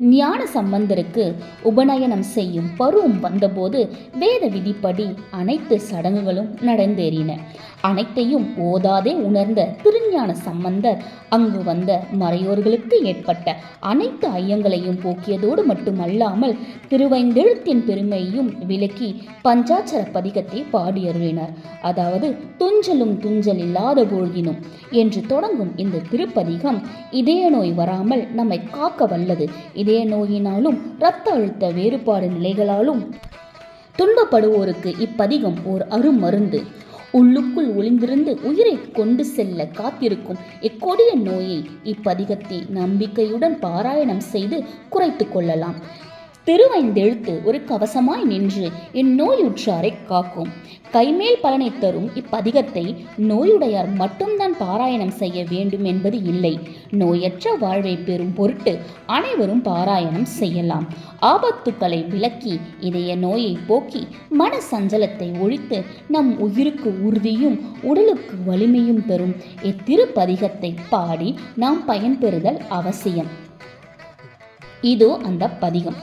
ஞான சம்பந்தருக்கு உபநயனம் செய்யும் பருவம் வந்தபோது வேத விதிப்படி அனைத்து சடங்குகளும் நடந்தேறின. அனைத்தையும் ஓதாதே உணர்ந்த திருஞான சம்பந்தர் அங்கு வந்த மறையோர்களுக்கு ஏற்பட்ட அனைத்து ஐயங்களையும் போக்கியதோடு மட்டுமல்லாமல் திருவைந்தெழுத்தின் பெருமையையும் விளக்கி பஞ்சாட்சர பதிகத்தை பாடியருளினார். அதாவது துஞ்சலும் துஞ்சல் இல்லாத போழ்கினும் என்று தொடங்கும் இந்த திருப்பதிகம் இதய நோய் வராமல் நம்மை காக்க வல்லது. இதய நோயினாலும் இரத்த அழுத்த வேறுபாடு நிலைகளாலும் துன்பப்படுவோருக்கு இப்பதிகம் ஓர் அருமருந்து. உள்ளுக்குள் ஒளிந்திருந்து உயிரை கொண்டு செல்ல காத்திருக்கும் இக்கொடிய நோயை இப்பதிகத்தை நம்பிக்கையுடன் பாராயணம் செய்து குறைத்து கொள்ளலாம். திருவைந்தெழுத்து ஒரு கவசமாய் நின்று இந்நோயுற்றாரை காக்கும். கைமேல் பலனை தரும் இப்பதிகத்தை நோயுடையார் மட்டும்தான் பாராயணம் செய்ய வேண்டும் என்பது இல்லை. நோயற்ற வாழ்வை பெறும் பொருட்டு அனைவரும் பாராயணம் செய்யலாம். ஆபத்துக்களை விலக்கி இதய நோயை போக்கி மன சஞ்சலத்தை ஒழித்து நம் உயிருக்கு உறுதியும் உடலுக்கு வலிமையும் தரும் இத்திருப்பதிகத்தை பாடி நாம் பயன்பெறுதல் அவசியம். இதோ அந்த பதிகம்.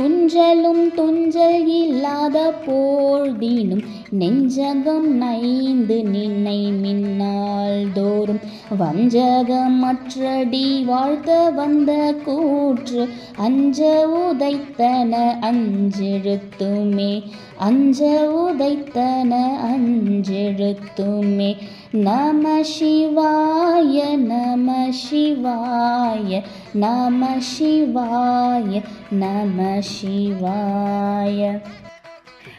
துஞ்சலும் துஞ்சல் இல்லாத போழ்தீனும் நெஞ்சகம் நைந்து நின்னை மின்னால் தோறும். வஞ்சகமற்றடி வாழ்த்த வந்த கூற்று. அஞ்ச உதைத்தன அஞ்செழுத்துமே அஞ்ச உதைத்தன அஞ்செழுத்துமே. நம சிவாய நம சிவாய நம சிவாய நம சிவாய.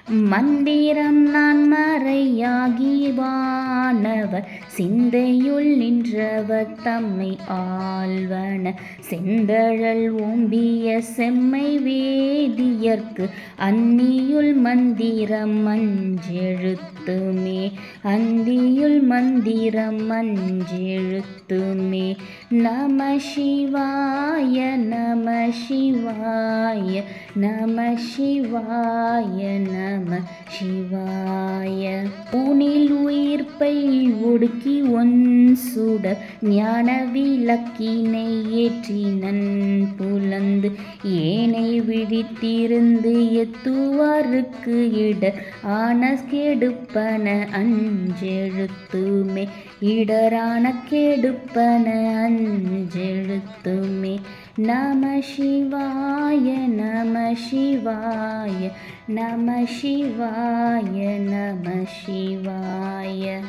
மந்திரம் நான் மறையாகி வானவர் சிந்தையுள் நின்றவர் தம்மை ஆழ்வன செந்தழல் ஓம்பிய செம்மை வேதியர்க்கு அந்நியுள் மந்திரம் மஞ்செழுத்துமே அந்தியுள் மந்திரம் மஞ்செழுத்துமே நம சிவாய நம சிவாய நம சிவாய நம சிவாய. உனில் உயிர்ப்பை ஒடுக்கி ஒன் சுடர் ஞான விளக்கினை ஏற்றி புலந்து ஏனை விழித்திருந்து எத்துவாருக்கு இட ஆன கெடுப்பன அஞ்செழுத்துமே. இடரான கெடுப்பன அஞ்செழுத்துமே. நம சிவாய நம சிவாய நம சிவாய நம சிவாய.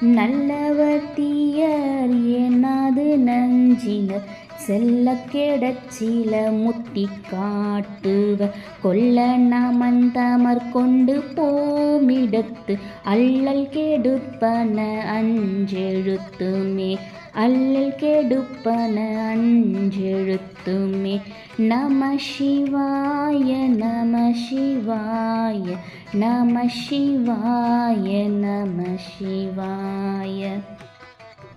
நல்லவர் தீயர் எனாது நஞ்சினர்? செல்ல கெடச்சில முத்தி காட்டுவ கொல்ல நமந்தமர் கொண்டு போமிடத்து அல்லல் கெடுப்பன அஞ்செழுத்துமே அல்லல் கெடுப்பன அஞ்செழுத்துமே. நம சிவாய நம சிவாய நம சிவாய நம சிவாய.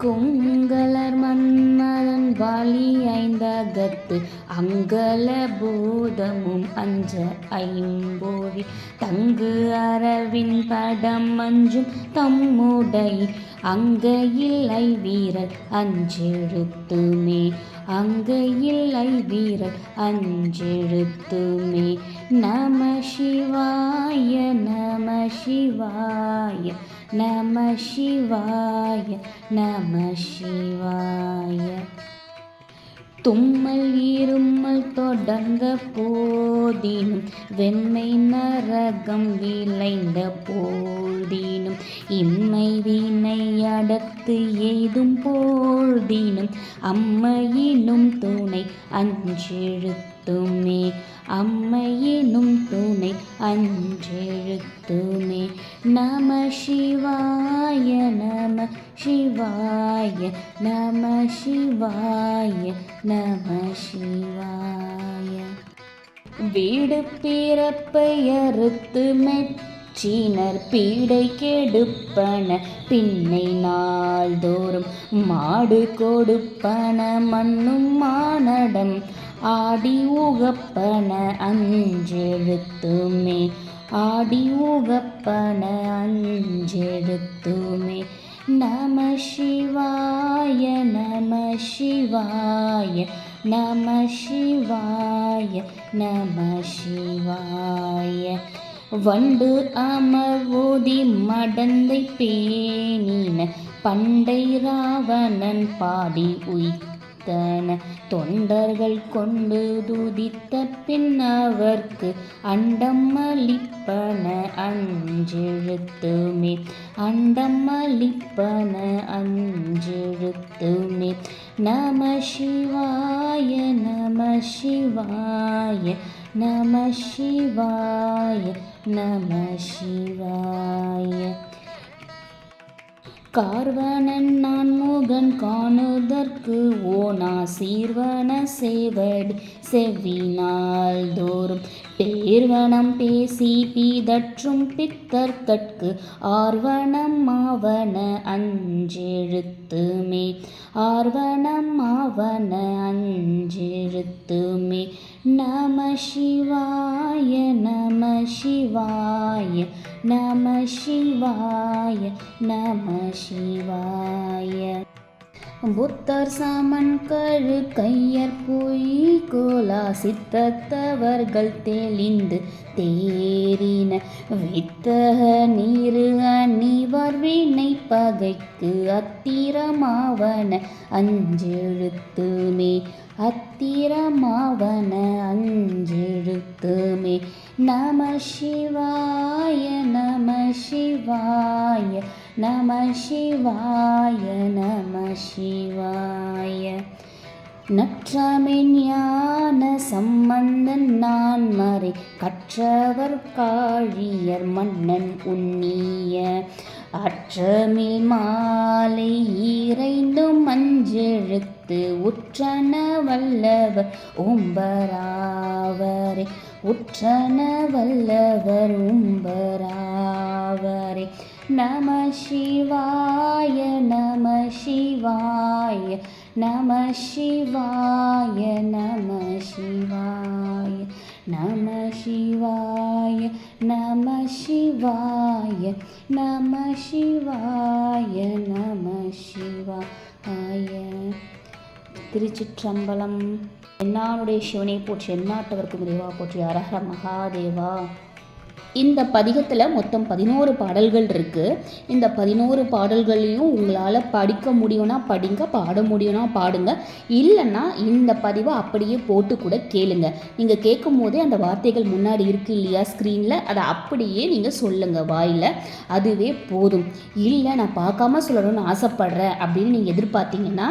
கொங்கலர் மன்மதன் வாலி ஐந்தகத்து அங்கல பூதமும் அஞ்ச ஐம்போழி தங்கு அரவின் படம் அஞ்சும் தம்முடை. அங்க இல்லை வீரர் அஞ்செழுத்துமே. அங்க இல்லை வீரர் அஞ்செழுத்துமே. நம சிவாய நம சிவாய. நம சிவாய நம சிவாய. தும்மல் இருமல் தொடர்ந்த போதினும் வெண்மை நரகம் விளைந்த போதினும் இம்மை வினை அடத்து எய்தும் போதினும் அம்மையினும் துணை அஞ்செழுத்துமே அம்மையினும் துணை அஞ்செழுத்துமே நம சிவாய நம சிவாய நம சிவாய நம சிவாய. வீடு பிறப்பையறுத்து மெச்சினர் பீடை கெடுப்பன பின்னை நாள்தோறும் மாடு கொடுப்பன மண்ணும் மானடம் ஆடி உகப்பன அஞ்செழுத்துமே ஆடி உகப்பன அஞ்செழுத்துமே. நம சிவாய நம சிவாய நம சிவாய நம சிவாய. வண்டு அமர்வோதி மடந்தை பேணின பண்டை ராவணன் பாடி துதித்தன தொண்டர்கள் கொண்டு துதித்த பின் அவர்க்கு அண்டம் அளிப்பன அஞ்செழுத்துமே. அண்டம் அளிப்பன அஞ்செழுத்துமே. நம சிவாய நம சிவாய நம சிவாய நம சிவாய. கார்வனன் நான் மோகன் காணுதற்கு ஓனா சீர்வன சேவடி செவ்வினால் தோறும். பேர்வனம் பேசி பீதற்றும் பித்தர்கட்கு ஆர்வனம் ஆவன அஞ்செழுத்துமே ஆர்வனம் ஆவன அஞ்செழுத்துமே நம சிவாய நம சிவாய நம சிவாய நம சிவாய. புத்தர் சாமன் கழு கையர் பொய் கோலா சித்தத்தவர்கள் தெளிந்து தேறின வித்தக நீரு அணிவர் வினை பகைக்கு அத்திரமாவன அஞ்செழுத்துமே அத்திரமாவன அஞ்செழுத்துமே. நம சிவாய நம சிவாய நம சிவாய நம சிவாய. நற்றமின் ஞான சம்பந்தன் நான் மறை கற்றவர் காழியர் மன்னன் உன்னிய. அற்றமில் மாலை இறைந்தும் மஞ்செழுத்து உற்றன வல்லவர் ஓம்பராவரே உற்றன வல்லவர் ஓம்பராவரே நம சிவாய நம சிவாய நம சிவாய நம சிவாய நம சிவாய நம சிவாய நம சிவாய நம சிவாய. திருச்சிற்றம்பலம் என்னானுடைய சிவனை போற்றி எந்நாட்டவர்க்கும் இறைவா போற்றி அரஹர மகாதேவா. இந்த பதிகத்தில் மொத்தம் பதினோரு பாடல்கள் இருக்குது இந்த பதினோரு பாடல்களையும் உங்களால் படிக்க முடியும்னா படிங்க பாட முடியும்னா பாடுங்க. இல்லைன்னா இந்த பதிவை அப்படியே போட்டு கூட கேளுங்க. நீங்கள் கேட்கும் போதே அந்த வார்த்தைகள் முன்னாடி இருக்கு இல்லையா ஸ்க்ரீனில் அதை அப்படியே நீங்கள் சொல்லுங்கள் வாயில். அதுவே போதும். இல்லை நான் பார்க்காம சொல்லணும்னு ஆசைப்பட்றேன் அப்படின்னு நீங்கள் எதிர்பார்த்தீங்கன்னா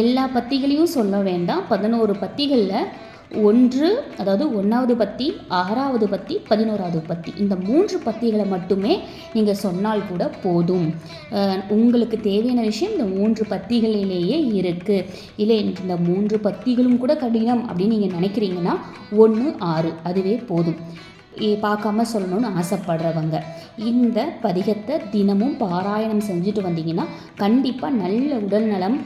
எல்லா பத்திகளையும் சொல்ல வேண்டாம். பதினோரு பத்திகளில் ஒன்று அதாவது ஒன்றாவது பத்தி ஆறாவது பத்தி பதினோராவது பத்தி. இந்த மூன்று பத்திகளை மட்டுமே நீங்கள் சொன்னால் கூட போதும். உங்களுக்கு தேவையான விஷயம் இந்த மூன்று பத்திகளிலேயே இருக்குது இல்லை இந்த மூன்று பத்திகளும் கூட கடினம் அப்படின்னு நீங்கள் நினைக்கிறீங்கன்னா ஒன்று ஆறு அதுவே போதும். பார்க்காம சொல்லணும்னு ஆசைப்படுறவங்க. இந்த பதிகத்தை தினமும் பாராயணம் செஞ்சுட்டு வந்தீங்கன்னா கண்டிப்பாக நல்ல உடல்நலம்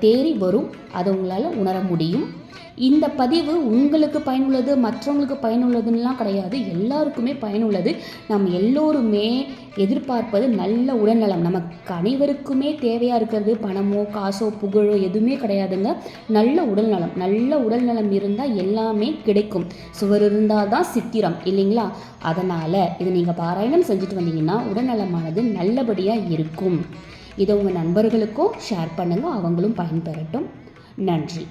தேறி வரும். அதை உங்களால் உணர முடியும். இந்த பதிவு உங்களுக்கு பயனுள்ளது மற்றவங்களுக்கு பயனுள்ளதுன்னெலாம் கிடையாது. எல்லாருக்குமே பயனுள்ளது. நம்ம எல்லோருமே எதிர்பார்ப்பது நல்ல உடல்நலம். நமக்கு அனைவருக்குமே தேவையாக இருக்கிறது பணமோ காசோ புகழோ எதுவுமே கிடையாதுங்க. நல்ல உடல்நலம். நல்ல உடல்நலம் இருந்தால் எல்லாமே கிடைக்கும். சுவர் இருந்தால் தான் சித்திரம் இல்லைங்களா? அதனால் இது நீங்கள் பாராயணம் செஞ்சுட்டு வந்தீங்கன்னா உடல்நலமானது நல்லபடியாக இருக்கும். இதை உங்கள் நண்பர்களுக்கும் ஷேர் பண்ணுங்கள் அவங்களும் பயன்பெறட்டும். நன்றி.